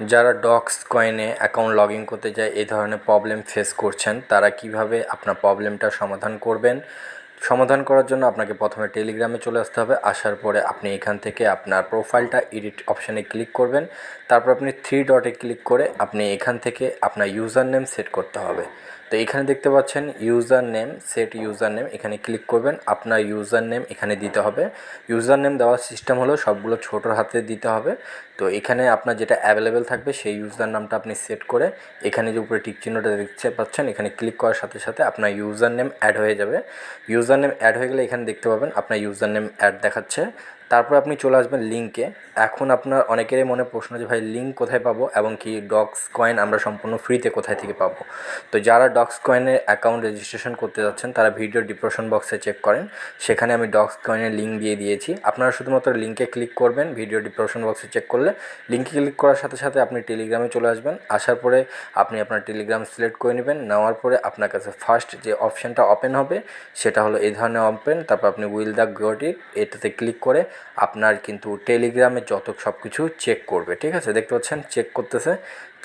যারা ডক্স কয়েনে অ্যাকাউন্ট লগ ইন করতে যায়, এই ধরনের প্রবলেম ফেস করছেন, তারা কীভাবে আপনার প্রবলেমটা সমাধান করবেন? সমাধান করার জন্য আপনাকে প্রথমে টেলিগ্রামে চলে আসতে হবে। আসার পরে আপনি এখান থেকে আপনার প্রোফাইলটা এডিট অপশানে ক্লিক করবেন। তারপর আপনি থ্রি ডটে ক্লিক করে আপনি এখান থেকে আপনার ইউজার নেম সেট করতে হবে। তো এখানে দেখতে পাচ্ছেন user name set user name এখানে ক্লিক করবেন, আপনার ইউজার নেম এখানে দিতে হবে। ইউজার নেম দেওয়ার সিস্টেম হলো সবগুলো ছোটোর হাতে দিতে হবে। তো এখানে আপনার যেটা অ্যাভেলেবেল থাকবে সেই ইউজার নামটা আপনি সেট করে এখানে যে উপরে টিক চিহ্নটা দেখতে পাচ্ছেন, এখানে ক্লিক করার সাথে সাথে আপনার ইউজার নেম অ্যাড হয়ে যাবে। ইউজার নেম অ্যাড হয়ে গেলে এখানে দেখতে পাবেন, আপনার ইউজার নেম অ্যাড দেখাচ্ছে। তারপর আপনি চলে আসবেন লিঙ্কে এখন আপনার অনেকেরই মনে প্রশ্ন যে, ভাই লিঙ্ক কোথায় পাবো? এবং কি ডক্স কয়েন আমরা সম্পূর্ণ ফ্রিতে কোথায় থেকে পাবো? তো যারা ডক্স কয়েনের অ্যাকাউন্ট রেজিস্ট্রেশন করতে যাচ্ছেন, তারা ভিডিও ডিপ্রেশন বক্সে চেক করেন। সেখানে আমি ডক্স কয়েনের লিঙ্ক দিয়ে দিয়েছি। আপনারা শুধুমাত্র লিঙ্কে ক্লিক করবেন ভিডিও ডিপ্রেশন বক্সে চেক করলে। লিঙ্কে ক্লিক করার সাথে সাথে আপনি টেলিগ্রামে চলে আসবেন। আসার পরে আপনি আপনার টেলিগ্রাম সিলেক্ট করে নেবেন। নেওয়ার পরে আপনার কাছে ফার্স্ট যে অপশানটা ওপেন হবে, সেটা হলো এই ধরনের ওপেন তারপর আপনি উইল দ্য গট এটাতে ক্লিক করে আপনার কিন্তু টেলিগ্রামে যত সব কিছু চেক করবে ঠিক আছে? দেখতে পাচ্ছেন চেক করতেছে।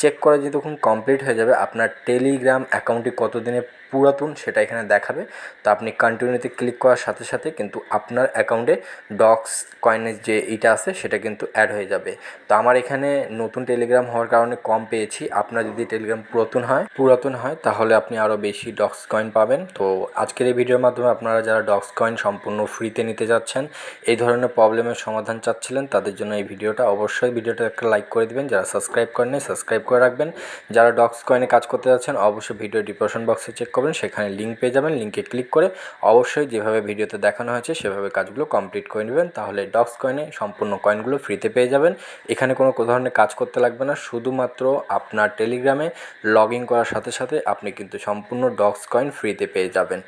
চেক করা যতক্ষণ কমপ্লিট হয়ে যাবে, আপনার টেলিগ্রাম অ্যাকাউন্টটি কত দিনে পুরাতন সেটা এখানে দেখাবে। তো আপনি কন্টিনিউতে ক্লিক করার সাথে সাথে কিন্তু আপনার অ্যাকাউন্টে ডক্স কয়েনের যে ইটা আছে সেটা কিন্তু অ্যাড হয়ে যাবে। তো আমার এখানে নতুন টেলিগ্রাম হওয়ার কারণে কম পেয়েছি। আপনার যদি টেলিগ্রাম পুরাতন হয় পুরাতন হয়, তাহলে আপনি আরও বেশি ডক্স কয়েন পাবেন। তো আজকের এই ভিডিওর মাধ্যমে আপনারা যারা ডক্স কয়েন সম্পূর্ণ ফ্রিতে নিতে যাচ্ছেন, এই ধরনের প্রবলেমের সমাধান চাচ্ছিলেন, তাদের জন্য এই ভিডিওটা অবশ্যই ভিডিওটা একটা লাইক করে দিবেন। যারা সাবস্ক্রাইব করেন সাবস্ক্রাইব করে রাখবেন। যারা ডক্স কয়েনে কাজ করতে যাচ্ছেন, অবশ্যই ভিডিও ডিপ্রেশন বক্সে চেক করবেন। সেখানে লিঙ্ক পেয়ে যাবেন। লিঙ্কে ক্লিক করে অবশ্যই যেভাবে ভিডিওতে দেখানো হয়েছে, সেভাবে কাজগুলো কমপ্লিট করে নেবেন। তাহলে ডক্স কয়েনে সম্পূর্ণ কয়েনগুলো ফ্রিতে পেয়ে যাবেন। এখানে কোনো ধরনের কাজ করতে লাগবে না। শুধুমাত্র আপনার টেলিগ্রামে লগ ইন করার সাথে সাথে আপনি কিন্তু সম্পূর্ণ ডক্স কয়েন ফ্রিতে পেয়ে যাবেন।